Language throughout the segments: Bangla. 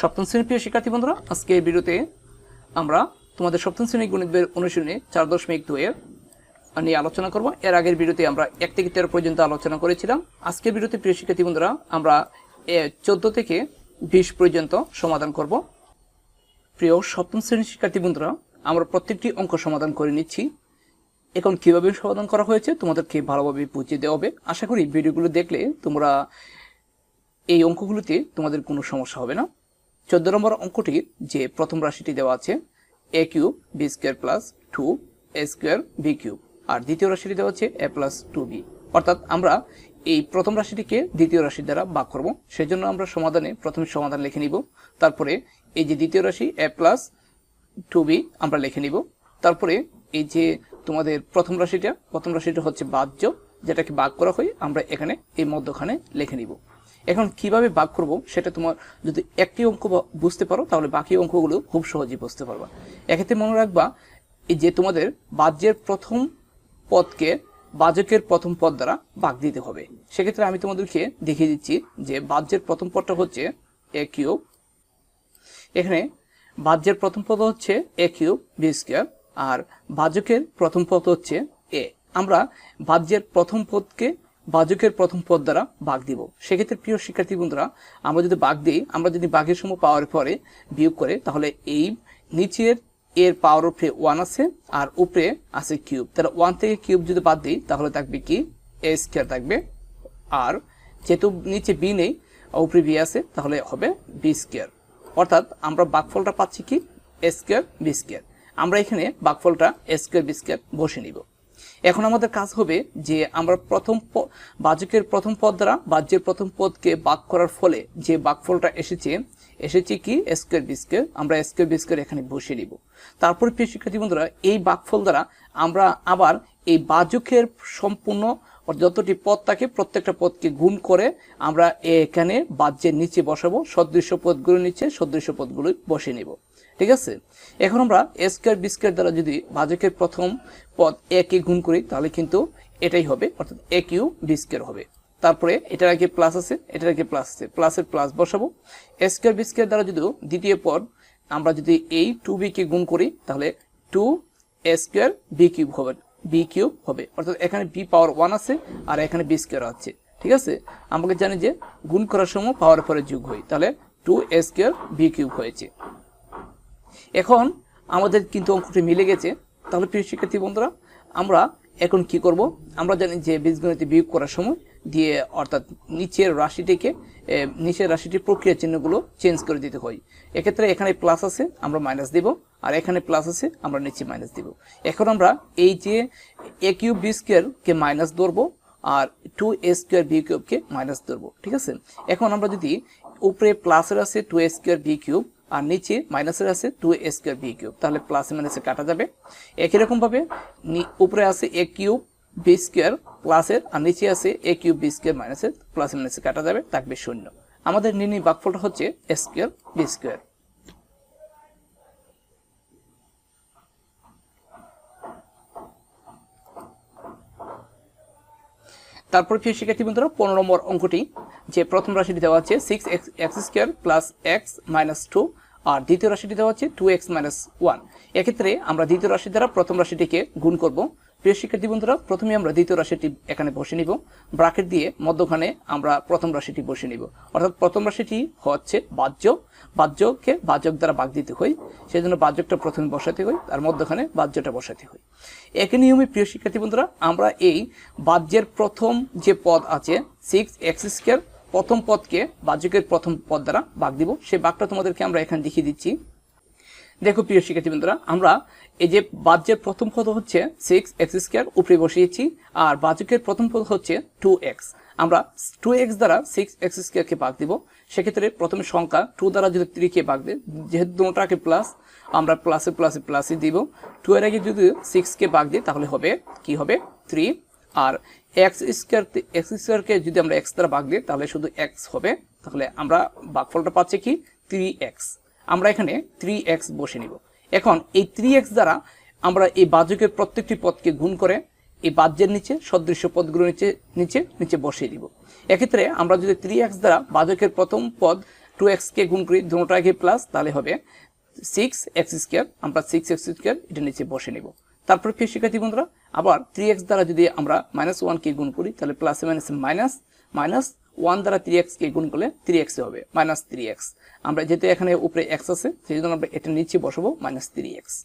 সপ্তম শ্রেণির প্রিয় শিক্ষার্থী বন্ধুরা, আজকে এই ভিডিওতে আমরা তোমাদের সপ্তম শ্রেণির গণিতের অনুশীলনে চার দশমিক দুয়ের নিয়ে আলোচনা করব। এর আগের ভিডিওতে আমরা এক থেকে তেরো পর্যন্ত আলোচনা করেছিলাম। আজকের ভিডিওতে প্রিয় শিক্ষার্থী বন্ধুরা, আমরা চোদ্দ থেকে বিশ পর্যন্ত সমাধান করব। প্রিয় সপ্তম শ্রেণির শিক্ষার্থী বন্ধুরা, আমরা প্রত্যেকটি অঙ্ক সমাধান করে নিচ্ছি। এখন কীভাবে সমাধান করা হয়েছে তোমাদেরকে ভালোভাবে বুঝিয়ে দেওয়া হবে। আশা করি ভিডিওগুলো দেখলে তোমরা এই অঙ্কগুলোতে তোমাদের কোনো সমস্যা হবে না। চোদ্দ নম্বর অঙ্কটির যে প্রথম রাশিটি দেওয়া আছে A cube B square plus two A square B cube আর দ্বিতীয় রাশিটি দেওয়া আছে এ প্লাস টু বি অর্থাৎ আমরা এই প্রথম রাশিটিকে দ্বিতীয় রাশির দ্বারা ভাগ করব। সেজন্য আমরা সমাধানে প্রথমে সমাধান লিখে নিব। তারপরে এই যে দ্বিতীয় রাশি এ প্লাস টু বি আমরা লিখে নিব। তারপরে এই যে তোমাদের প্রথম রাশিটা প্রথম রাশিটা হচ্ছে বাহ্য, যেটাকে ভাগ করা হয়, আমরা এখানে এই মধ্যখানে লিখে নিব। এখন কীভাবে ভাগ করব সেটা তোমার যদি একটি অঙ্ক বুঝতে পারো, তাহলে বাকি অঙ্কগুলো খুব সহজেই বুঝতে পারবা। এক্ষেত্রে মনে রাখবা যে তোমাদের বাহ্যের প্রথম পদকে বাজকের প্রথম পদ দ্বারা ভাগ দিতে হবে। সেক্ষেত্রে আমি তোমাদেরকে দেখিয়ে দিচ্ছি যে বাহ্যের প্রথম পদটা হচ্ছে এ কিউব এখানে বাজ্যের প্রথম পদ হচ্ছে এ কিউব বি স্কোয়ার আর বাজকের প্রথম পদ হচ্ছে এ আমরা বাহ্যের প্রথম পদকে বাজকের প্রথম পদ দ্বারা ভাগ দিব। সেক্ষেত্রে প্রিয় শিক্ষার্থী বন্ধুরা, আমরা যদি বাঘ দিই, আমরা যদি বাঘের সময় পাওয়ার পরে বিয়োগ করে, তাহলে এই নিচের এর পাওয়ার উপরে ওয়ান আছে আর উপরে আছে কিউব তাহলে ওয়ান থেকে কিউব যদি বাদ দিই, তাহলে থাকবে কি? এ স্কোয়ার থাকবে। আর যেহেতু নিচে বি নেই উপরে বি আছে, তাহলে হবে বি স্কোয়ার অর্থাৎ আমরা বাকফলটা পাচ্ছি কি? এ স্কোয়ার বি স্কোয়ার আমরা এখানে বাকফলটা এ স্কোয়ার বি স্কোয়ার বসে নিব। এখন আমাদের কাজ হবে যে আমরা প্রথম বাজকের প্রথম পদ দ্বারা বাহ্যের প্রথম পদকে বাক করার ফলে যে বাকফলটা এসেছে এসেছে কি? স্কোয়ার বি আমরা স্কোয়ার বি এখানে বসিয়ে নিব তারপরে প্রিয় শিক্ষার্থী বন্ধুরা, এই বাকফল দ্বারা আমরা আবার এই বাজকের সম্পূর্ণ যতটি পদ থাকে, প্রত্যেকটা পদকে গুণ করে আমরা এখানে বাহ্যের নিচে বসাবো সদৃশ্য পদগুলোর নিচে সদৃশ্য পদগুলো বসিয়ে নিব। ঠিক আছে? এখন আমরা স্কোয়ার বি স্কোয়ার দ্বারা যদি বাজকের প্রথম পদ একে গুণ করি, তাহলে কিন্তু এটাই হবে, অর্থাৎ এ কিউ বি স্কোয়ার হবে। তারপরে এটার আগে প্লাস আছে, এটার আগে প্লাস আছে। প্লাসের প্লাস বসাবো। স্কোয়ার বি স্কোয়ার দ্বারা যদি দ্বিতীয় পদ আমরা যদি এই টু বি কে গুণ করি, তাহলে two A square B cube হবে বি কিউব হবে। অর্থাৎ এখানে বি পাওয়ার ওয়ান আছে, আর এখানে বি স্কোয়ার আছে। ঠিক আছে? আমাকে জানি যে গুণ করার সময় পাওয়ার পরে যোগ হয়, তাহলে two A square B cube হয়েছে। এখন আমাদের কিন্তু অঙ্কটি মিলে গেছে। তাহলে প্রিয় শিক্ষার্থী বন্ধুরা, আমরা এখন কি করব? আমরা জানি যে বীজগণিতে বিয়োগ করার সময় দিয়ে অর্থাৎ নিচের রাশিটিকে নিচের রাশিটির প্রক্রিয়া চিহ্নগুলো চেঞ্জ করে দিতে হয়। এক্ষেত্রে এখানে প্লাস আছে, আমরা মাইনাস দিব, আর এখানে প্লাস আছে, আমরা নিচে মাইনাস দিব। এখন আমরা এই যে এ কিউব বি স্কোয়ারকে মাইনাস ধরবো, আর টু এ স্কোয়ার বি কিউবকে মাইনাস ধরবো, ঠিক আছে? এখন আমরা যদি উপরে প্লাসের আছে two A square B cube আর নিচে মাইনাসের আছে two A square B cube তাহলে প্লাস মাইনাসে কাটা যাবে। একই রকমভাবে উপরে আছে এ কিউব বি স্কোয়ার প্লাসের আর নিচে আছে এ কিউব বি স্কোয়ার মাইনাসের প্লাস মাইনাসে কাটা যাবে, থাকবে শূন্য। আমাদের নির্ণয় বাকফলটা হচ্ছে এ স্কোয়ার বি স্কোয়ার তারপর প্রিয় শিক্ষার্থী বন্ধুরা, পনেরো নম্বর অঙ্কটি, যে প্রথম রাশিটি দেওয়া আছে six X X square plus X minus two আর দ্বিতীয় রাশিটি দেওয়া হচ্ছে টু এক্স মাইনাস ওয়ান এক্ষেত্রে আমরা দ্বিতীয় রাশি দ্বারা প্রথম রাশিটিকে গুণ করব। প্রিয় শিক্ষার্থী বন্ধুরা, প্রথমে আমরা দ্বিতীয় রাশিটি এখানে বসে নিব। ব্রাকেট দিয়ে মধ্যখানে আমরা প্রথম রাশিটি বসে নিব। অর্থাৎ প্রথম রাশিটি হচ্ছে বাহ্য। বাহ্যকে বাহ্যক দ্বারা ভাগ দিতে হয় সেই জন্য বাহ্যকটা প্রথমে বসাতে হয় আর মধ্যখানে বাহ্যটা বসাতে হয় একই নিয়মে, প্রিয় শিক্ষার্থী বন্ধুরা, আমরা এই বাহ্যের প্রথম যে পদ আছে সিক্স এক্স স্কোয়ার প্রথম পদকে বাহ্যকের প্রথম পদ দ্বারা ভাগ দিব। সেই বাঘটা তোমাদেরকে আমরা এখানে দেখিয়ে দিচ্ছি। দেখো, প্রিয় শিক্ষার্থী বন্ধুরা, আমরা এই যে বাহ্যের প্রথম পদ হচ্ছে সিক্স এক্স স্কোয়ার উপরে বসিয়েছি, আর বাহ্যকের প্রথম পদ হচ্ছে টু এক্স আমরা টু এক্স দ্বারা সিক্স এক্স স্কোয়ারকে ভাগ দিব। সেক্ষেত্রে প্রথমে সংখ্যা টু দ্বারা যদি থ্রিকে ভাগ দেয়, যেহেতু দুটাকে প্লাস আমরা প্লাসে প্লাসে প্লাসে দিব। টু এর আগে যদি সিক্সকে ভাগ দিই, তাহলে হবে, কি হবে? থ্রি আর এক্স স্কোয়ার এক্স স্কোয়ারকে যদি আমরা এক্স দ্বারা ভাগ দিই, তাহলে শুধু এক্স হবে। তাহলে আমরা ভাগফলটা পাচ্ছি কি? থ্রি এক্স আমরা এখানে থ্রি এক্স বসে নিব। এখন এই থ্রি এক্স দ্বারা আমরা এই বাজকের প্রত্যেকটি পদকে গুণ করে এই বাহ্যের নিচে, সদৃশ্য পদগুলো নিচে নিচে নিচে বসিয়ে দিব। এক্ষেত্রে আমরা যদি থ্রি এক্স দ্বারা বাজকের প্রথম পদ টু এক্সকে গুণ করি দুটাকে প্লাস তাহলে হবে সিক্স এক্স স্কোয়ার আমরা সিক্স এক্স স্কোয়ার এটা নিচে বসে নেব। তারপর প্রিয় শিক্ষার্থী বন্ধুরা, আবার থ্রি এক্স দ্বারা যদি আমরা মাইনাস ওয়ানকে গুণ করি, তাহলে প্লাসে মাইনাসে মাইনাস মাইনাস ওয়ান দ্বারা থ্রি এক্সকে গুণ করলে থ্রি এক্স হবে মাইনাস থ্রি এক্স আমরা যেহেতু এখানে উপরে এক্স আছে সেই জন্য আমরা এটা নিচে বসাবো মাইনাস থ্রি এক্স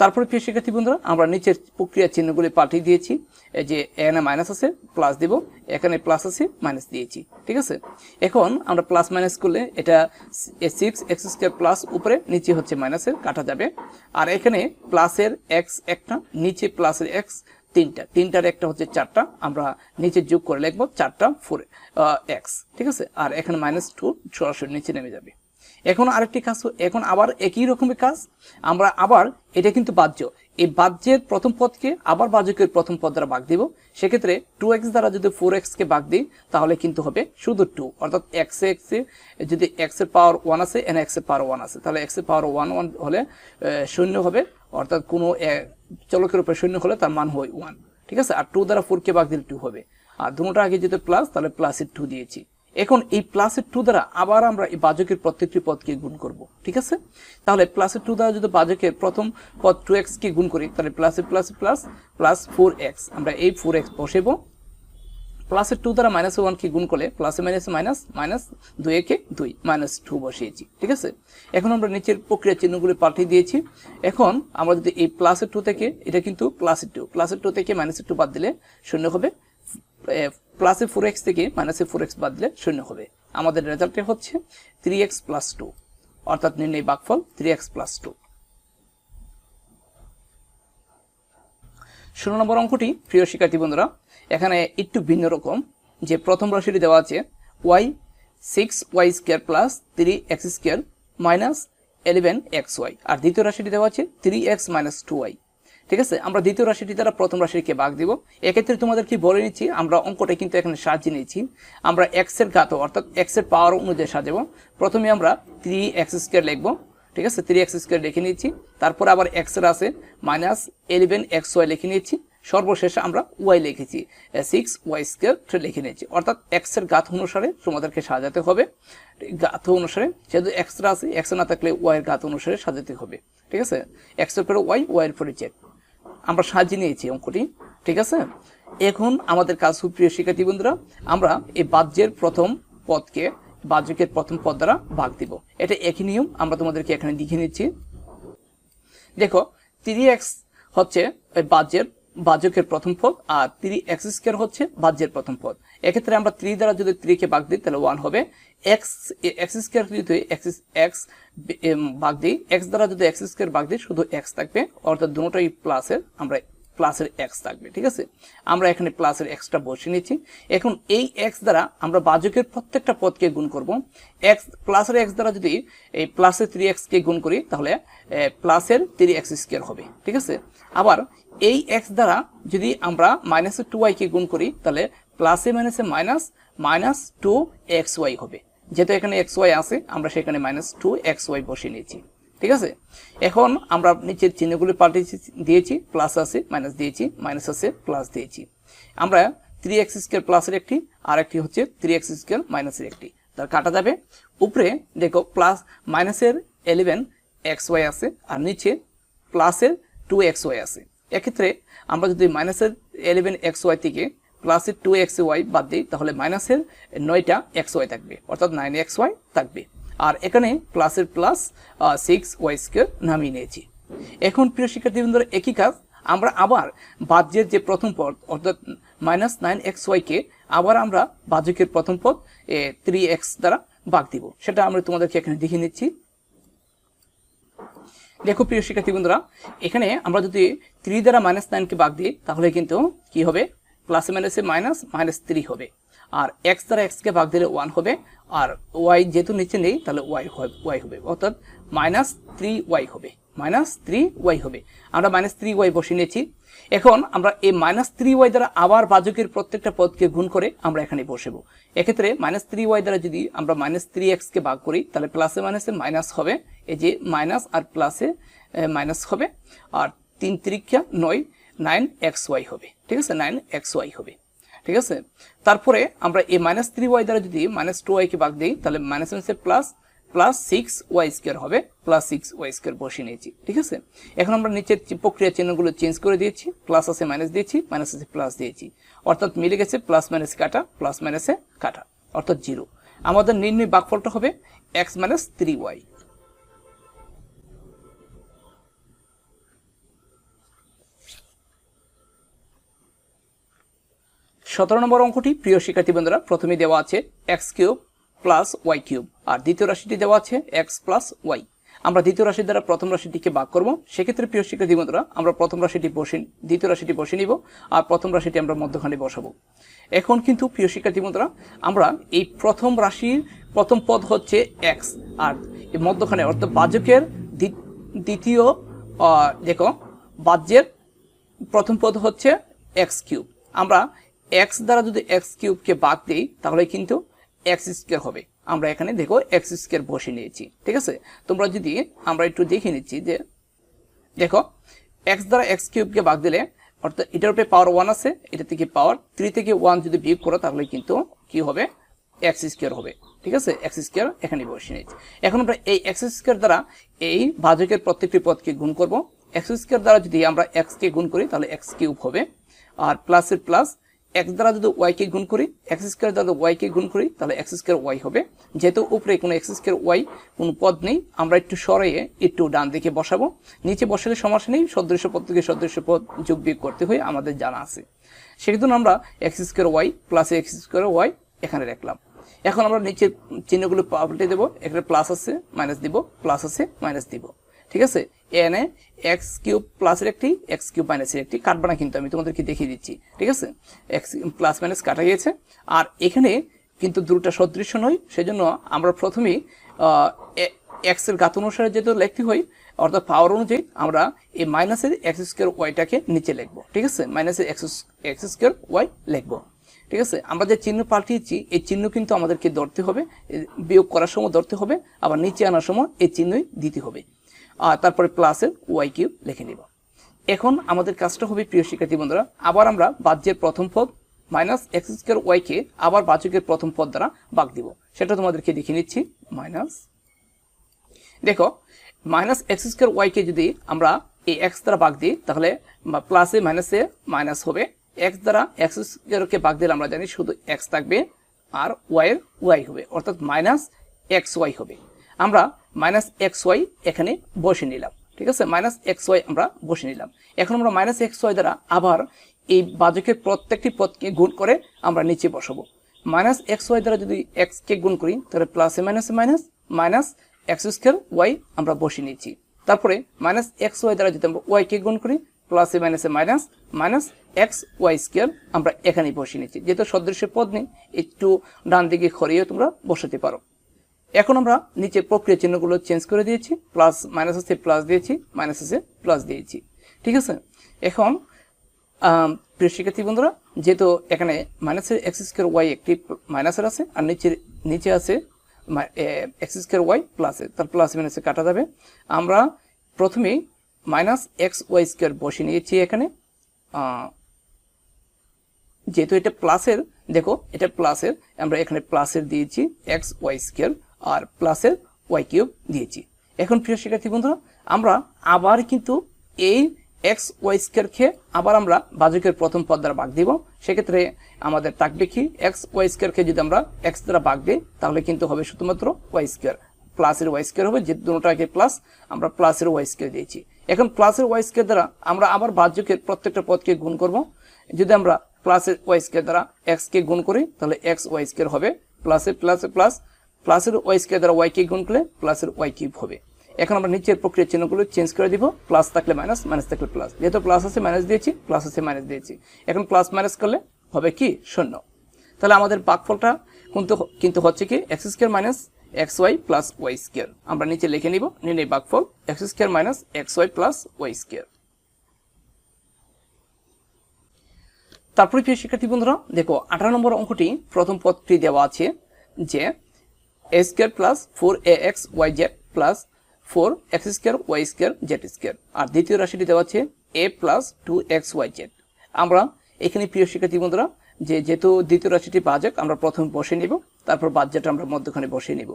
তারপরে প্রিয় শিক্ষার্থী বন্ধুরা, আমরা নিচের প্রক্রিয়ার চিহ্নগুলি পাল্টিয়ে দিয়েছি। যে এখানে মাইনাস আছে প্লাস দেব, এখানে প্লাস আছে মাইনাস দিয়েছি, ঠিক আছে? এখন আমরা প্লাস মাইনাস করলে এটা সিক্স এক্স স্কোয়ার প্লাস উপরে, নিচে হচ্ছে মাইনাসের কাটা যাবে। আর এখানে প্লাসের এক্স একটা, নিচে প্লাসের এক্স তিনটা। তিনটার একটা হচ্ছে চারটা। আমরা নিচে যোগ করে লিখব চারটা ফোর এক্স ঠিক আছে? আর এখানে মাইনাস টু সরাসরি নিচে নেমে যাবে। এখন আরেকটি কাজ এখন আবার একই রকমের কাজ। আমরা আবার এটা কিন্তু বাহ্য। এই বাহ্যের প্রথম পদকে আবার বাহ্যকের প্রথম পদ দ্বারা ভাগ দিব। সেক্ষেত্রে টু এক্স দ্বারা যদি ফোর এক্সকে ভাগ দিই, তাহলে কিন্তু হবে শুধু টু অর্থাৎ এক্স এক্স যদি এক্সের পাওয়ার ওয়ান আছে এন এক্সের পাওয়ার ওয়ান আছে। তাহলে এক্সের পাওয়ার ওয়ান ওয়ান হলে শূন্য হবে। অর্থাৎ কোনো চলকের উপরে শূন্য হলে তার মান হয় ওয়ান ঠিক আছে? আর টু দ্বারা ফোরকে ভাগ দিলে টু হবে। আর দুটোটা আগে যদি প্লাস তাহলে প্লাসের টু দিয়েছি। এখন এই প্লাসের টু দ্বারা আবার আমরা এই বাজকের প্রত্যেকটি পদকে গুণ করব, ঠিক আছে? তাহলে প্লাসের টু দ্বারা যদি বাজকের প্রথম পদ টু এক্সকে গুণ করি, তাহলে প্লাসে plus plus plus four X আমরা এই ফোর এক্স বসেব। প্লাসের টু দ্বারা মাইনাস ওয়ানকে গুণ করলে প্লাসে মাইনাস মাইনাস মাইনাস দুই একে দুই মাইনাস টু বসিয়েছি, ঠিক আছে? এখন আমরা নিচের প্রক্রিয়া চিহ্নগুলি পাঠিয়ে দিয়েছি। এখন আমরা যদি এই প্লাসের টু থেকে, এটা কিন্তু প্লাসের টু প্লাসের টু থেকে মাইনাসের টু বাদ দিলে শূন্য হবে। প্লাসে ফোর এক্স থেকে মাইনাসে ফোর এক্স বাদ দিলে শূন্য হবে। আমাদের রেজাল্টে হচ্ছে থ্রি এক্স প্লাস টু অর্থাৎ নির্ণয় বাকফল থ্রি এক্স প্লাস টু ষোলো নম্বর অঙ্কটি, প্রিয় শিক্ষার্থী বন্ধুরা এখানে একটু ভিন্ন রকম, যে প্রথম রাশিটি দেওয়া আছে y six y square plus three x square minus eleven x y আর দ্বিতীয় রাশিটি দেওয়া আছে three x minus two y ঠিক আছে? আমরা দ্বিতীয় রাশিটি দ্বারা প্রথম রাশিকে ভাগ দিব। এক্ষেত্রে তোমাদের কি বলে নিচ্ছি, আমরা অঙ্কটা কিন্তু এখানে সাজিয়ে নিয়েছি। আমরা এক্সের ঘাত, অর্থাৎ এক্সের পাওয়ার অনুযায়ী সাজাবো। প্রথমে আমরা থ্রি এক্স স্কোয়ার লিখব। ঠিক আছে? থ্রি এক্স স্কোয়ার লিখে নিয়েছি। তারপর আবার এক্সের আছে মাইনাস এলেভেন এক্স ওয়াই লিখে নিয়েছি। সর্বশেষে আমরা ওয়াই লিখেছি সিক্স ওয়াই স্কোয়ার লিখে নিয়েছি। অর্থাৎ এক্সের গাথ অনুসারে তোমাদেরকে সাজাতে হবে। গাথ অনুসারে, যেহেতু এক্সরা আছে এক্স না থাকলে ওয়াইয়ের গাথ অনুসারে সাজাতে হবে। ঠিক আছে? এক্সের পরে ওয়াই ওয়াইয়ের পরে চেক আমরা সাজিয়ে নিয়েছি অঙ্কটি। ঠিক আছে? এখন আমাদের কাজ সুপ্রিয় শিক্ষার্থী বন্ধুরা, আমরা এই বাহ্যের প্রথম পদকে, বাহ্যকের প্রথম পদ দ্বারা ভাগ দিব। এটা একই নিয়ম, আমরা তোমাদেরকে এখানে লিখে নিচ্ছি। দেখো থ্রি এক্স হচ্ছে ওই বাহ্যের বাহ্যকের প্রথম পদ আর থ্রি এক্স স্কোয়ার হচ্ছে বাজ্যের প্রথম পদ। এক্ষেত্রে আমরা থ্রি দ্বারা যদি থ্রিকে বাঘ দিই, তাহলে ওয়ান হবে। এক্স এক্স স্কোয়ার যদি এক্স এক্স ভাগ দিই এক্স দ্বারা যদি এক্স স্কোয়ার বাঘ দিই, শুধু এক্স থাকবে। অর্থাৎ দুটোই প্লাসের আমরা প্লাসের এক্স থাকবে, ঠিক আছে? আমরা এখানে প্লাসের এক্সটা বসে নিয়েছি এখন এই এক্স দ্বারা আমরা বাজকের প্রত্যেকটা পদকে গুণ করব। এক্স প্লাসের এক্স দ্বারা যদি এই প্লাসের থ্রি এক্সকে গুণ করি, তাহলে প্লাসের থ্রি এক্স স্কোয়ার হবে, ঠিক আছে? আবার এই এক্স দ্বারা যদি আমরা মাইনাসের টু ওয়াইকে গুণ করি, তাহলে প্লাসে মাইনাসে minus minus two x y হবে। যেহেতু এখানে এক্স ওয়াই আছে, আমরা সেখানে মাইনাস টু এক্স ওয়াই বসিয়ে নিয়েছি ঠিক আছে? এখন আমরা নিচের চিহ্নগুলি পাল্টে দিয়েছি প্লাস আছে মাইনাস দিয়েছি মাইনাস আছে প্লাস দিয়েছি। আমরা থ্রি এক্স স্কোয়ার প্লাসের একটি, আর একটি হচ্ছে থ্রি এক্স স্কোয়ার মাইনাসের একটি। তার কাটা যাবে। উপরে দেখো প্লাস মাইনাসের এলেভেন এক্স ওয়াই আছে, আর নিচে প্লাসের টু এক্স ওয়াই আছে। এক্ষেত্রে আমরা যদি মাইনাসের এলেভেন এক্স ওয়াই থেকে প্লাসের টু এক্স ওয়াই বাদ দিই, তাহলে মাইনাসের নয়টা এক্স ওয়াই থাকবে। অর্থাৎ নাইন এক্স ওয়াই থাকবে। আর এখানে প্লাসের প্লাস সিক্স ওয়াই স্কোয়ার নামিয়ে নিয়েছি। এখন প্রিয় শিক্ষার্থী বন্ধুরা একই কাজ, আমরা আবার বাহ্যের যে প্রথম পদ, অর্থাৎ মাইনাস নাইন এক্স ওয়াইকে আবার আমরা বাহ্যকের প্রথম পদ, এ থ্রি এক্স দ্বারা বাদ দিব। সেটা আমরা তোমাদেরকে এখানে দেখে নিচ্ছি। দেখো প্রিয় শিক্ষার্থী বন্ধুরা এখানে আমরা যদি থ্রি দ্বারা মাইনাস নাইনকে বাদ দিই, তাহলে কিন্তু কি হবে? প্লাসে মাইনাসে মাইনাস মাইনাস থ্রি হবে। আর এক্স দ্বারা এক্সকে ভাগ দিলে ওয়ান হবে, আর ওয়াই যেহেতু নিচে নেই, তাহলে ওয়াই ওয়াই হবে। অর্থাৎ মাইনাস থ্রি ওয়াই হবে মাইনাস থ্রি ওয়াই হবে। আমরা মাইনাস থ্রি ওয়াই বসিয়ে নিয়েছি। এখন আমরা এই মাইনাস থ্রি ওয়াই দ্বারা আবার বাজকের প্রত্যেকটা পদকে গুণ করে আমরা এখানে বসেবো। এক্ষেত্রে মাইনাস থ্রি ওয়াই দ্বারা যদি আমরা মাইনাস থ্রি এক্সকে ভাগ করি, তাহলে প্লাসে মাইনাসে মাইনাস হবে। এই যে মাইনাস আর প্লাসে মাইনাস হবে। আর তিন ত্রিকা নয় নাইন এক্স ওয়াই হবে। ঠিক আছে? নাইন এক্স ওয়াই হবে। ঠিক আছে? তারপরে আমরা এই মাইনাস থ্রি ওয়াই দ্বারা যদি মাইনাস টু ওয়াইকে ভাগ দিই, তাহলে মাইনাস মাইনাসে plus plus six y square হবে প্লাস সিক্স ওয়াই স্কোয়ার বসিয়ে নিয়েছি, ঠিক আছে? এখন আমরা নিচের প্রক্রিয়া চিহ্নগুলো চেঞ্জ করে দিয়েছি প্লাস আছে মাইনাস দিয়েছি মাইনাস আছে প্লাস দিয়েছি। অর্থাৎ মিলে গেছে প্লাস মাইনাস কাটা প্লাস মাইনাসে কাটা, অর্থাৎ জিরো আমাদের নির্ণয় বাকফলটা হবে এক্স মাইনাস থ্রি ওয়াই সতেরো নম্বর অঙ্কটি প্রিয় শিক্ষার্থী বন্ধুরা প্রথমে দেওয়া আছে x cube plus y cube আর দ্বিতীয় রাশিটি দেওয়া আছে এক্স প্লাস ওয়াই আমরা দ্বিতীয় রাশির দ্বারা প্রথম রাশিটিকে ভাগ করব। সেক্ষেত্রে প্রিয় শিক্ষার্থী বন্ধুরা, আমরা প্রথম রাশিটি বসে দ্বিতীয় রাশিটি বসে নিব, আর প্রথম রাশিটি আমরা মধ্যখানে বসাবো। এখন কিন্তু প্রিয় শিক্ষার্থী বন্ধুরা, আমরা এই প্রথম রাশির প্রথম পদ হচ্ছে এক্স আর মধ্যখানে অর্থাৎ বাজকের দ্বিতীয় দেখো বাজ্যের প্রথম পদ হচ্ছে এক্স কিউব আমরা এক্স দ্বারা যদি এক্স কিউবকে বাদ দিই, তাহলে কিন্তু এক্স স্কোয়ার হবে। আমরা এখানে দেখো এক্স স্কোয়ার বসে নিয়েছি, ঠিক আছে? তোমরা যদি, আমরা একটু দেখে নিচ্ছি যে, দেখো এক্স দ্বারা এক্স কিউবকে ভাগ দিলে, অর্থাৎ এটার উপরে পাওয়ার ওয়ান আছে, এটা থেকে পাওয়ার থ্রি থেকে ওয়ান যদি বিয়োগ করো, তাহলে কিন্তু কি হবে? এক্স স্কোয়ার হবে, ঠিক আছে? এক্স স্কোয়ার এখানে বসে নিয়েছি। এখন আমরা এই এক্স স্কোয়ার দ্বারা এই ভাজকের প্রত্যেকটি পদকে গুণ করব। এক্স স্কোয়ার দ্বারা যদি আমরা এক্স কে গুণ করি, তাহলে এক্স কিউব হবে। আর প্লাসের প্লাস এক্স দ্বারা যদি ওয়াই কে গুণ করি এক্স স্কোয়ার দ্বারা ওয়াই কে গুণ করি, তাহলে এক্স স্কোয়ার ওয়াই হবে। যেহেতু উপরে কোনো এক্স স্কোয়ার ওয়াই কোনো পদ নেই, আমরা একটু সরিয়ে একটু ডান দিকে বসাবো। নিচে বসালে সমস্যা নেই, সদৃশ্য পদ থেকে সদৃশ্য পদ যোগ বিয়োগ করতে হয় আমাদের জানা আছে। সেক্ষেত্রে আমরা x square y plus x square y এখানে রাখলাম। এখন আমরা নিচের চিহ্নগুলো পাল্টে দেবো এখানে প্লাস আছে মাইনাস দিব প্লাস আছে মাইনাস দিব। ঠিক আছে? এনে এক্স কিউব প্লাসের একটি এক্স কিউব মাইনাসের একটি কাটবা না কিন্তু আমি তোমাদেরকে দেখিয়ে দিচ্ছি। ঠিক আছে? এক্স প্লাস মাইনাস কাটা গিয়েছে। আর এখানে কিন্তু দুটোটা সদৃশ্য নয়, সেজন্য আমরা প্রথমেই এক্সের গাত অনুসারে যেহেতু লিখতে হয়, অর্থাৎ পাওয়ার অনুযায়ী আমরা এই মাইনাসের এক্স স্কোয়ার ওয়াইটাকে নিচে লিখব। ঠিক আছে? মাইনাসের এক্স এক্স স্কোয়ার ওয়াই লিখব। ঠিক আছে? আমরা যে চিহ্ন পাল্টিয়েছি, এই চিহ্ন কিন্তু আমাদেরকে ধরতে হবে বিয়োগ করার সময় ধরতে হবে, আবার নিচে আনার সময় এই চিহ্নই দিতে হবে। তারপরে প্লাসের ওয়াই কিউব লিখে নিব। এখন আমাদের কাজটা হবে, প্রিয় শিক্ষার্থী বন্ধুরা, আবার আমরা বাহ্যের প্রথম পদ মাইনাস এক্স স্কোয়ার ওয়াইকে আবার বাচকের প্রথম পদ দ্বারা বাগ দিব। সেটা তোমাদেরকে দেখিয়ে নিচ্ছি মাইনাস দেখো মাইনাস এক্স স্কোয়ার ওয়াইকে যদি আমরা এই এক্স দ্বারা বাগ দিই, তাহলে প্লাসে মাইনাসে মাইনাস হবে। এক্স দ্বারা এক্স স্কোয়ারকে বাগ দিলে আমরা জানি শুধু এক্স থাকবে আর ওয়াইয়ের ওয়াই হবে, অর্থাৎ মাইনাস এক্স ওয়াই হবে। আমরা মাইনাস এক্স ওয়াই এখানে বসে নিলাম। ঠিক আছে? মাইনাস এক্স ওয়াই আমরা বসে নিলাম। এখন আমরা মাইনাস এক্স ওয়াই দ্বারা আবার এই বাজকের প্রত্যেকটি পদকে গুণ করে আমরা নিচে বসাবো। মাইনাস এক্স ওয়াই দ্বারা যদি এক্স কে গুণ করি, তাহলে প্লাসে মাইনাসে minus minus x square y আমরা বসিয়ে নিচ্ছি। তারপরে মাইনাস এক্স ওয়াই দ্বারা যদি আমরা ওয়াই কে গুণ করি, প্লাসে মাইনাসে minus minus x y square আমরা এখানেই বসিয়ে নিচ্ছি। যেহেতু সদৃশ্য পদ নেই, একটু ডান দিকে খরিয়ে তোমরা বসাতে পারো। এখন আমরা নিচে প্রক্রিয়া চিহ্নগুলো চেঞ্জ করে দিয়েছি প্লাস মাইনাস আছে প্লাস দিয়েছি মাইনাস আছে প্লাস দিয়েছি। ঠিক আছে? এখন প্রিয় শিক্ষার্থী বন্ধুরা, যেহেতু এখানে মাইনাসের এক্স স্কোয়ার ওয়াই একটি মাইনাসের আছে, আর নিচে নিচে আছে এক্স স্কোয়ার ওয়াই প্লাসে তার প্লাস মাইনাসে কাটা যাবে। আমরা প্রথমেই মাইনাস এক্স ওয়াই স্কোয়ার বসে নিয়েছি এখানে। যেহেতু এটা প্লাসের দেখো, এটা প্লাসের আমরা এখানে প্লাসের দিয়েছি এক্স ওয়াই স্কোয়ার আর প্লাসের ওয়াই কিউব দিয়েছি। এখন প্রিয় শিক্ষার্থী বন্ধুরা, আমরা আবার কিন্তু এই এক্স ওয়াই স্কোয়ারকে আবার আমরা বাজকের প্রথম পদ দ্বারা ভাগ দিব। সেক্ষেত্রে আমাদের থাকবে কি এক্স ওয়াই স্কোয়ারকে যদি আমরা এক্স দ্বারা ভাগ দিই, তাহলে কিন্তু হবে শুধুমাত্র ওয়াই স্কোয়ার প্লাসের ওয়াই স্কোয়ার হবে যে দুটোটাকে প্লাস আমরা প্লাসের ওয়াই স্কোয়ার দিয়েছি। এখন প্লাসের ওয়াই স্কোয়ার দ্বারা আমরা আবার বাহ্যকের প্রত্যেকটা পদকে গুণ করব। যদি আমরা প্লাসের ওয়াই স্কোয়ার দ্বারা এক্স কে গুণ করি, তাহলে এক্স ওয়াই স্কোয়ার হবে। প্লাসে প্লাসে প্লাস প্লাসের ওয়াই স্কোয়ার দ্বারা ওয়াই কে গুণ করলে প্লাসের ওয়াই কিউব হবে। এখন আমরা নিচের প্রক্রিয়া চিহ্নগুলো চেঞ্জ করে দিব। প্লাস থাকলে মাইনাস মাইনাস থাকলে প্লাস যেহেতু প্লাস আছে মাইনাস দিয়েছি প্লাস আছে মাইনাস দিয়েছি। এখন প্লাস মাইনাস করলে হবে কি? শূন্য। তাহলে আমাদের ভাগফলটা কিন্তু কিন্তু হচ্ছে কি? X square minus x y plus y square আমরা নিচে লিখে নিব নির্ণয় ভাগফল x square minus x y plus y square তারপরে প্রিয় শিক্ষার্থী বন্ধুরা, দেখো, আঠারো নম্বর অঙ্কটি প্রথম পদটি দেওয়া আছে যে a square plus four a x y z plus four x square y square z square আর দ্বিতীয় রাশিটি দেওয়া আছে a plus two x y z আমরা এখানে প্রিয় শিক্ষার্থী বন্ধুরা, যে যেহেতু দ্বিতীয় রাশিটি বাজক আমরা প্রথম বসে নিব, তারপর বাজ্যটা আমরা মধ্যখানে বসিয়ে নিব।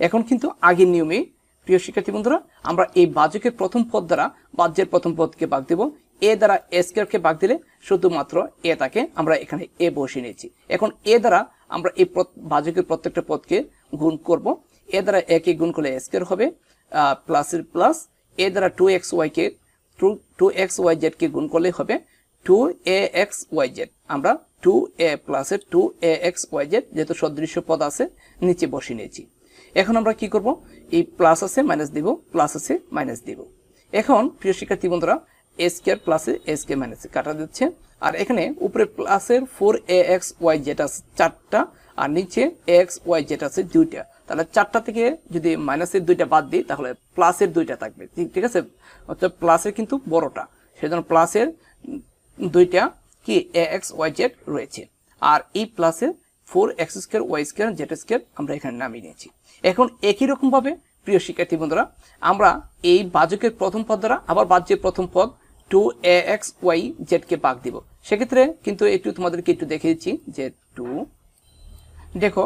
এখন কিন্তু আগের নিয়মে, প্রিয় শিক্ষার্থী বন্ধুরা, আমরা এই বাজকের প্রথম পদ দ্বারা বাজ্যের প্রথম পদকে ভাগ দেব। এ দ্বারা এ স্কোয়ারকে ভাগ দিলে শুধুমাত্র এ তাকে আমরা এখানে এ বসিয়ে নিয়েছি। এখন এ দ্বারা আমরা এই বাজকের প্রত্যেকটা পদকে গুণ করব। এ দ্বারা একে গুণ করলে স্কোয়ার হবে প্লাসের প্লাস এ দ্বারা টু এক্স ওয়াইকে টু টু এক্স ওয়াই জেডকে গুণ করলে হবে। Two a x y z আমরা টু এ প্লাসের two a x y z যেহেতু সদৃশ্য পদ আছে, নিচে বসিয়ে নিয়েছি। এখন আমরা কি করব? এই প্লাস আছে মাইনাস দিব প্লাস আছে মাইনাস দিব। এখন, প্রিয় শিক্ষার্থী বন্ধুরা এ স্কোয়ার প্লাসে এ স্কোয়ার মাইনাসে কাটা দিচ্ছে। আর এখানে উপরে প্লাসের ফোর এ এক্স ওয়াই আছে, চারটা। আর নিচে এক্স ওয়াই জেড আছে দুইটা। তাহলে চারটা থেকে যদি মাইনাসের দুইটা বাদ দিই, তাহলে প্লাসের দুইটা থাকবে। ঠিক- আছে? অর্থাৎ প্লাসের কিন্তু বড়টা। সেজন্য প্লাসের দুইটা কি এক্স ওয়াই জেড রয়েছে। আর এই প্লাসে four x square y square z square আমরা এখানে নামিয়ে নিয়েছি। এখন একই রকম ভাবে, প্রিয় শিক্ষার্থী বন্ধুরা, আমরা এই বাজকের প্রথম পদ দ্বারা আবার বাজ্যের প্রথম পদ টু এ এক্স ওয়াই জেডকে ভাগ দিব। সেক্ষেত্রে কিন্তু একটু তোমাদেরকে একটু দেখে দিচ্ছি যে টু দেখো,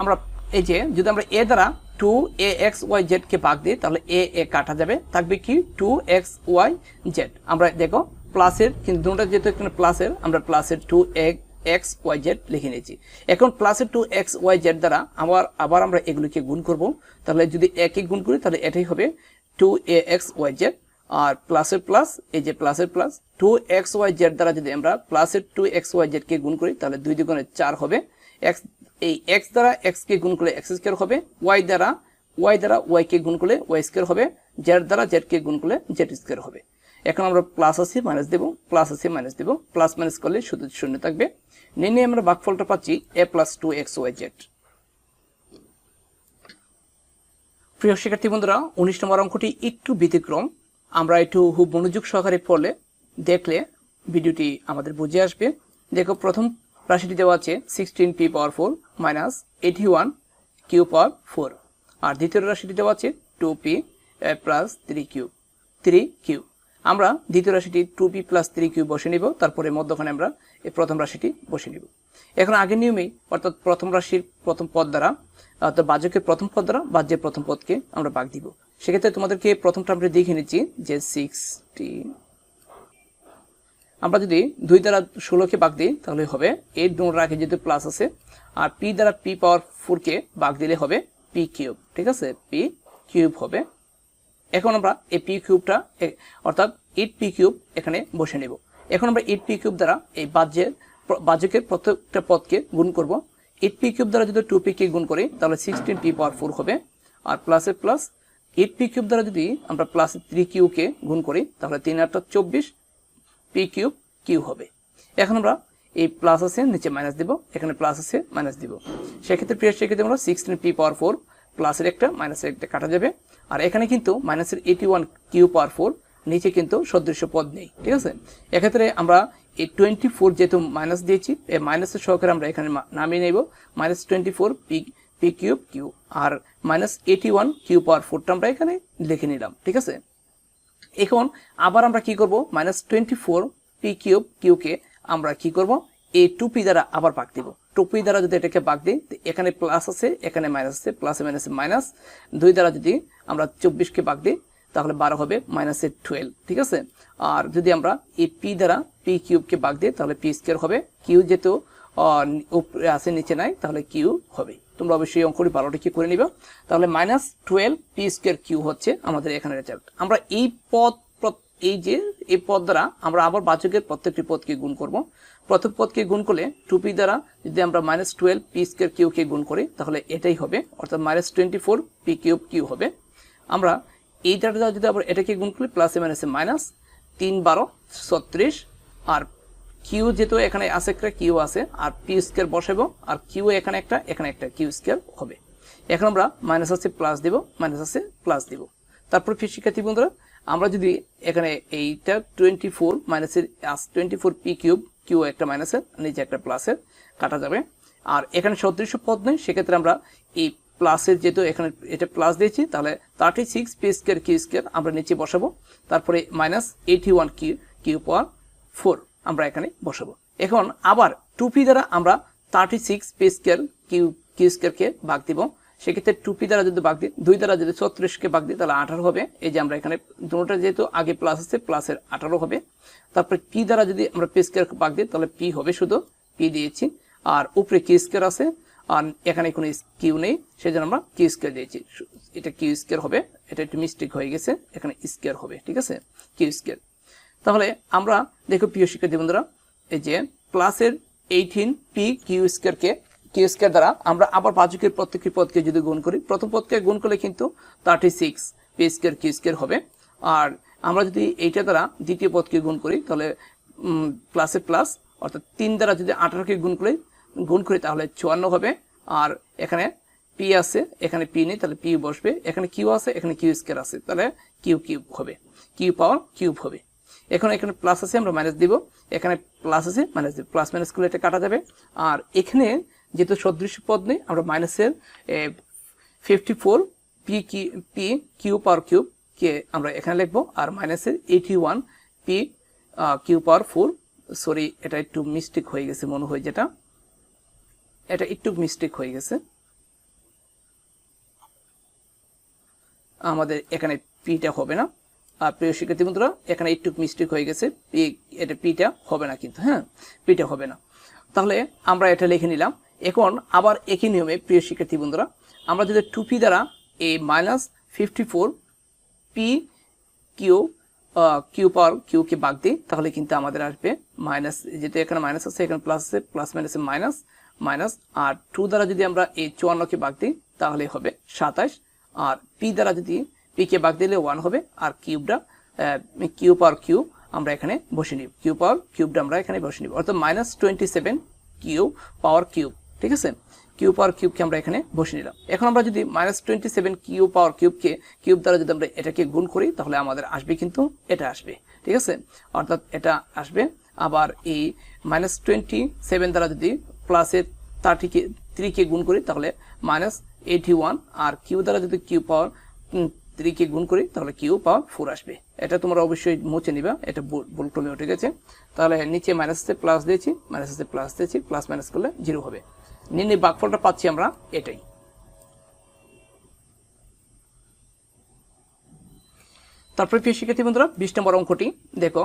আমরা এই যে যদি আমরা এ দ্বারা টু এ এক্স ওয়াই জেডকে ভাগ দিই, তাহলে এ এ কাটা যাবে। থাকবে কি টু এক্স ওয়াই জেড আমরা দেখো, প্লাসের, কিন্তু দুটোটা যেহেতু এখানে প্লাসের, আমরা প্লাসের টু এক্স ওয়াই জেড লিখে নিয়েছি। এখন প্লাসের টু এক্স ওয়াই জেড দ্বারা আবার আবার আমরা এগুলিকে গুণ করব। তাহলে যদি একে গুণ করি, তাহলে এটাই হবে two a x y z আর প্লাসের প্লাস, এই যে প্লাসের plus two x y z দ্বারা যদি আমরা প্লাসের টু এক্স ওয়াই জেডকে গুণ করি, তাহলে দুই দুগুণে চার হবে। এক্স এই এক্স দ্বারা এক্স কে গুণ করলে এক্স স্কোয়ার হবে ওয়াই দ্বারা ওয়াই দ্বারা ওয়াই কে গুণ করলে ওয়াই স্কোয়ার হবে জেড দ্বারা জেড কে গুণ করলে জেড স্কোয়ার হবে। এখন আমরা প্লাস আছে মাইনাস দেবো প্লাস আছে মাইনাস দেবো প্লাস মাইনাস করলে শুধু শূন্য থাকবে। নিয়ে আমরা ভাগফলটা পাচ্ছি a plus two x y z প্রিয় শিক্ষার্থী বন্ধুরা, উনিশ নম্বর অঙ্কটি একটু ব্যতিক্রম। আমরা একটু খুব মনোযোগ সহকারে পড়লে দেখলে ভিডিওটি আমাদের বুঝে আসবে। দেখো, প্রথম রাশিটি দেওয়া আছে sixteen p power four minus eighty one q power four আর দ্বিতীয় রাশিটি দেওয়া আছে two p plus three q three q আমরা দ্বিতীয় রাশিটি two p plus three q বসে নিব, তারপরে মধ্যখানে আমরা এই প্রথম রাশিটি বসে নিব। এখন আগের নিয়মেই, অর্থাৎ প্রথম রাশির প্রথম পদ দ্বারা, অর্থাৎ বাজকের প্রথম পদ দ্বারা বাজ্যের প্রথম পদকে আমরা ভাগ দিব। সেক্ষেত্রে তোমাদেরকে প্রথমটা আমরা দেখে নিচ্ছি যে সিক্সটি আমরা যদি দুই দ্বারা ষোলোকে ভাগ দিই, তাহলে হবে এইট দুটোর আগে যেহেতু প্লাস আছে, আর পি দ্বারা পি পাওয়ার ফোরকে ভাগ দিলে হবে পি কিউব ঠিক আছে? পি কিউব হবে। এখন আমরা এই পি কিউবটা অর্থাৎ এইট পি কিউব এখানে বসে নেব। এখন আমরা এইট পি কিউব দ্বারা এই বাজ্যের বাজকের প্রত্যেকটা পদকে গুণ করব। এইট পি কিউব দ্বারা যদি টু পি কে গুণ করি, তাহলে সিক্সটিন পি পাওয়ার ফোর হবে। আর প্লাসে প্লাস এইট পি কিউব দ্বারা যদি আমরা প্লাস থ্রি কিউকে গুণ করি, তাহলে তিন আটটা চব্বিশ পি কিউব কিউ হবে। এখন আমরা এই প্লাস আছে, নিচে মাইনাস দিব। এখানে প্লাস আছে মাইনাস দিব। সেক্ষেত্রে প্রিয় সেক্ষেত্রে আমরা সিক্সটিন পি পাওয়ার ফোর প্লাসের একটা মাইনাসের একটা কাটা যাবে। আর এখানে কিন্তু মাইনাসের eighty one q power four নিচে কিন্তু সদৃশ্য পদ নেই। ঠিক আছে? এক্ষেত্রে আমরা এই টোয়েন্টি ফোর যেহেতু মাইনাস দিয়েছি, এই মাইনাসের সহকারে আমরা এখানে নামিয়ে নেব। Minus twenty four p p cube q আর minus eighty one q power ফোরটা আমরা এখানে লিখে নিলাম। ঠিক আছে? এখন আবার আমরা কি করব? Minus twenty four p cube কিউকে আমরা কি করব? এই টু পি দ্বারা আবার ভাগ দিব। টু পি দ্বারা যদি এটাকে ভাগ দিই এখানে প্লাস আছে, এখানে মাইনাস আছে প্লাসে মাইনাসে মাইনাস দুই দ্বারা যদি আমরা চব্বিশকে ভাগ দিই, তাহলে বারো হবে মাইনাসে টুয়েলভ ঠিক আছে? আর যদি আমরা এই পি দ্বারা পি কিউবকে ভাগ দিই, তাহলে পি স্কোয়ার হবে কিউ যেহেতু আছে, নিচে নাই, তাহলে কিউ হবে। তোমরা অবশ্যই অঙ্কটি ভালোটা কি করে নিবে। তাহলে minus twelve p square q হচ্ছে আমাদের এখানে রেজাল্ট আমরা এই পদ এই যে, এই পদ দ্বারা আমরা আবার বাচকের প্রত্যেকটি পদকে গুণ করব। প্রথম পদকে গুণ করলে টু পি দ্বারা যদি আমরা মাইনাস টুয়েলভ পি স্কোয়ার কিউকে গুণ করি, তাহলে এটাই হবে। অর্থাৎ minus twenty four p cube q হবে। আমরা এই দ্বারা যদি আবার এটাকে গুণ করি প্লাসে মাইনাসে মাইনাস তিন বারো, ছত্রিশ, আর কিউ যেহেতু এখানে আছে একটা কিউ আছে, আর পি স্কোয়ার বসাবো আর কিউ এখানে একটা এখানে একটা কিউ স্কোয়ার হবে। এখন আমরা মাইনাস আছে প্লাস দিব মাইনাস আছে প্লাস দিব। তারপর ফির শিক্ষার্থী বন্ধুরা, আমরা যদি এখানে এইটা টোয়েন্টি ফোর মাইনাসের twenty four p cube q একটা মাইনাসের নিচে একটা প্লাসের কাটা যাবে। আর এখানে সদৃশ্য পদ নেই, সেক্ষেত্রে আমরা এই প্লাসের যেহেতু এখানে এটা প্লাস দিয়েছি, তাহলে thirty six p square q square আমরা নিচে বসাবো। তারপরে minus eighty one q q power four আমরা এখানে বসাবো। এখন আবার টু পি দ্বারা আমরা thirty six p square q q স্কোয়ারকে ভাগ দিব। সেক্ষেত্রে টুপি দ্বারা যদি ভাগ দিই, দুই দ্বারা যদি ছত্রিশকে ভাগ দিই, তাহলে আঠারো হবে। এই যে আমরা এখানে দুটোটা যেহেতু আগে প্লাস আছে প্লাসের আঠারো হবে। তারপরে পি দ্বারা যদি আমরা পি স্কোয়ার ভাগ দিই, তাহলে পি হবে শুধু পি দিয়েছি। আর উপরে কিউ স্কোয়ার আছে, আর এখানে কোনো কিউ নেই সেই জন্য আমরা কিউ স্কোয়ার দিয়েছি। এটা কিউ স্কোয়ার হবে। এটা একটু মিস্টেক হয়ে গেছে, এখানে স্কোয়ার হবে, ঠিক আছে? কিউ স্কোয়ার তাহলে আমরা দেখো, প্রিয় শিক্ষার্থী বন্ধুরা, এই যে ক্লাসের এইটিন পি কিউ স্কোয়ারকে কিউ স্কোয়ার দ্বারা আমরা আবার বাজুকের প্রত্যেকটি পদকে যদি গুণ করি, প্রথম পদকে গুণ করলে কিন্তু thirty six p square q square হবে। আর আমরা যদি এইটা দ্বারা দ্বিতীয় পদকে গুণ করি, তাহলে প্লাসে প্লাস অর্থাৎ তিন দ্বারা যদি আঠারোকে গুণ করি গুণ করি, তাহলে চুয়ান্ন হবে। আর এখানে পি আছে, এখানে পি নেই, তাহলে পি বসবে। এখানে কিউ আছে, এখানে কিউ স্কোয়ার আছে, তাহলে কিউ কিউব হবে। কিউ পাওয়ার কিউব হবে। এখন এখানে প্লাস আছে, আমরা মাইনাস দিব। এখানে প্লাস আছে মাইনাস দিব। প্লাস মাইনাস করলে এটা কাটা যাবে। আর এখানে যেহেতু সদৃশ্য পদ নেই, আমরা মাইনাসের ফিফটি ফোর পি কি পি কিউ পাওয়ার কিউব কে আমরা এখানে লিখব, আর মাইনাসের eighty one p q power four sorry এটা একটু মিস্টেক হয়ে গেছে মনে হয় যেটা। এটা একটু মিস্টেক হয়ে গেছে। আমাদের এখানে পিটা হবে না। প্রিয় শিক্ষার্থী বন্ধুরা, এখানে একটু মিস্টেক হয়ে গেছে। পি, এটা পিটা হবে না কিন্তু হ্যাঁ? পিটা হবে না। তাহলে আমরা এটা লিখে নিলাম। এখন আবার একই নিয়মে, প্রিয় শিক্ষার্থী বন্ধুরা, আমরা যদি টু পি দ্বারা এই minus fifty four p q q power কিউকে বাগ দিই, তাহলে কিন্তু আমাদের আসবে মাইনাস যেটা এখানে মাইনাস আছে, এখানে প্লাস আছে প্লাস মাইনাসে মাইনাস মাইনাস আর টু দ্বারা যদি আমরা এই চুয়ান্নকে বাগ দিই, তাহলে হবে সাতাশ। আর পি দ্বারা যদি পি কে বাগ দিলে ওয়ান হবে, আর কিউবটা কিউ পাওয়ার কিউ আমরা এখানে বসে নিব। কিউ পাওয়ার কিউবটা আমরা এখানে বসে নিব। অর্থাৎ minus twenty seven q power cube ঠিক আছে? কিউ পাওয়ার কিউবকে আমরা এখানে বসে নিলাম। এখন আমরা যদি minus twenty seven q power কিউবকে cube দ্বারা যদি আমরা এটাকে গুণ করি, তাহলে আমাদের আসবে কিন্তু এটা আসবে, ঠিক আছে? অর্থাৎ এটা আসবে। আবার এই মাইনাস টোয়েন্টি সেভেন দ্বারা যদি প্লাসের থার্টিকে থ্রিকে গুণ করি, তাহলে মাইনাস এইটি ওয়ান আর কিউ দ্বারা যদি কিউ পাওয়ার থ্রিকে গুণ করি, তাহলে কিউ পাওয়ার ফোর আসবে। এটা তোমরা অবশ্যই মুছে নিবা, এটা ভুল ক্রমে উঠে গেছে। তাহলে নিচে মাইনাসে প্লাস দিয়েছি মাইনাসে প্লাস দিয়েছি প্লাস মাইনাস করলে জিরো হবে। নির্ণয় বাকফলটা পাচ্ছি আমরা এটাই। তারপরে প্রিয় শিক্ষার্থী বন্ধুরা, বিশ নম্বর অঙ্কটি, দেখো,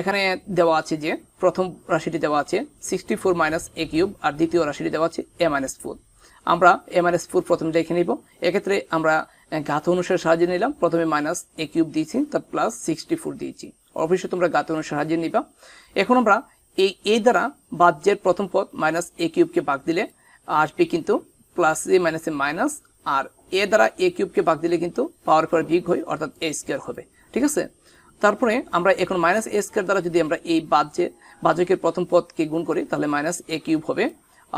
এখানে দেওয়া আছে যে প্রথম রাশিটি দেওয়া আছে sixty four minus a cube আর দ্বিতীয় রাশিটি দেওয়া আছে এ মাইনাস ফোর আমরা এ মাইনাস ফোর প্রথমে দেখে নিব। এক্ষেত্রে আমরা গাত অনুসারে সাহায্যে নিলাম। প্রথমে মাইনাস এ কিউব দিয়েছি তার প্লাস সিক্সটি ফোর দিয়েছি। অবশ্যই তোমরা গাত অনুসারে সাহায্যে নিবা। এখন আমরা এই এ দ্বারা বাজ্যের প্রথম পদ মাইনাস এ কিউবকে বাগ দিলে আসবে কিন্তু প্লাস এ মাইনাসে মাইনাস আর এ দ্বারা এ কিউবকে বাগ দিলে কিন্তু পাওয়ার পর বিগ হয়, অর্থাৎ এ স্কোয়ার হবে। ঠিক আছে? তারপরে আমরা এখন মাইনাস এ স্কোয়ার দ্বারা যদি আমরা এই বাজ্যে বাজকের প্রথম পদকে গুণ করি, তাহলে মাইনাস এ কিউব হবে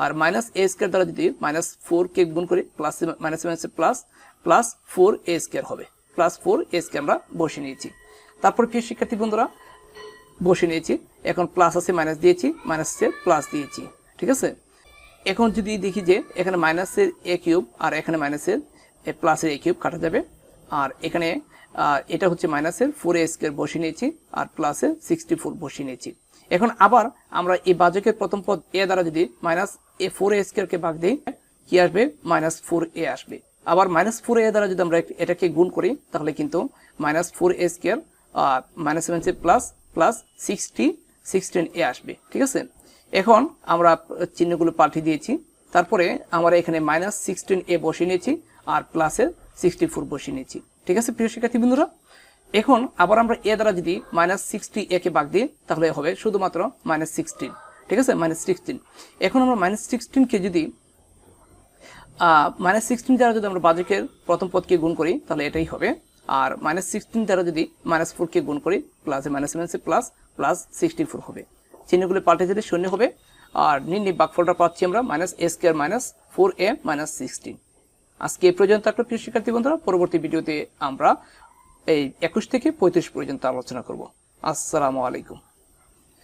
আর মাইনাস এ স্কোয়ার দ্বারা যদি মাইনাস ফোর কে গুণ করি প্লাস মাইনাস মাইনাসে plus plus four a square হবে। প্লাস ফোর এ স্কোয়ার আমরা বসে নিয়েছি। তারপর প্রিয় শিক্ষার্থী বন্ধুরা বসে নিয়েছি। এখন প্লাস আছে মাইনাস দিয়েছি মাইনাস প্লাস দিয়েছি। ঠিক আছে? এখন যদি দেখি যে এখানে মাইনাসের এ কিউব আর এখানে মাইনাসের প্লাসের এ কিউব কাটা যাবে। আর এখানে এটা হচ্ছে মাইনাসের ফোর এ স্কোয়ার বসিয়ে নিয়েছি আর প্লাসের সিক্সটি ফোর বসিয়ে নিয়েছি। এখন আবার আমরা এই বাজকের প্রথম পদ এ দ্বারা যদি মাইনাস এ ফোর এ স্কোয়ারকে ভাগ দিই, কি আসবে? মাইনাস ফোর এ আসবে। আবার মাইনাস ফোর এ দ্বারা যদি আমরা এটাকে গুণ করি, তাহলে কিন্তু minus four a square minus seven plus plus sixty sixteen a আসবে। ঠিক আছে? এখন আমরা চিহ্নগুলো পাল্টে দিয়েছি। তারপরে আমরা এখানে মাইনাস সিক্সটিন এ বসিয়ে নিয়েছি, আর প্লাসের সিক্সটি ফোর বসিয়ে নিয়েছি। ঠিক আছে, প্রিয় শিক্ষার্থী বন্ধুরা? এখন আবার আমরা এ দ্বারা যদি মাইনাস সিক্সটি একে বাগ দিই, তাহলে হবে শুধুমাত্র মাইনাস সিক্সটিন ঠিক আছে? মাইনাস সিক্সটিন এখন আমরা মাইনাস সিক্সটিনকে যদি মাইনাস সিক্সটিন দ্বারা যদি আমরা বাজেকের প্রথম পদকে গুণ করি, তাহলে এটাই হবে। আর মাইনাস সিক্সটিন দ্বারা যদি মাইনাস ফোরকে গুণ করি প্লাসে মাইনাস মাইনাসে প্লাস প্লাস সিক্সটি ফোর হবে। চিহ্নগুলো পাল্টে দিলে শূন্য হবে। আর নির্ণয় বাকফলটা পাচ্ছি আমরা minus a square minus four a minus sixteen আজকে এই পর্যন্ত একটা প্রিয় শিক্ষার্থী বন্ধুরা। পরবর্তী ভিডিওতে আমরা এই একুশ থেকে পঁয়ত্রিশ পর্যন্ত আলোচনা করব। আসসালামু আলাইকুম।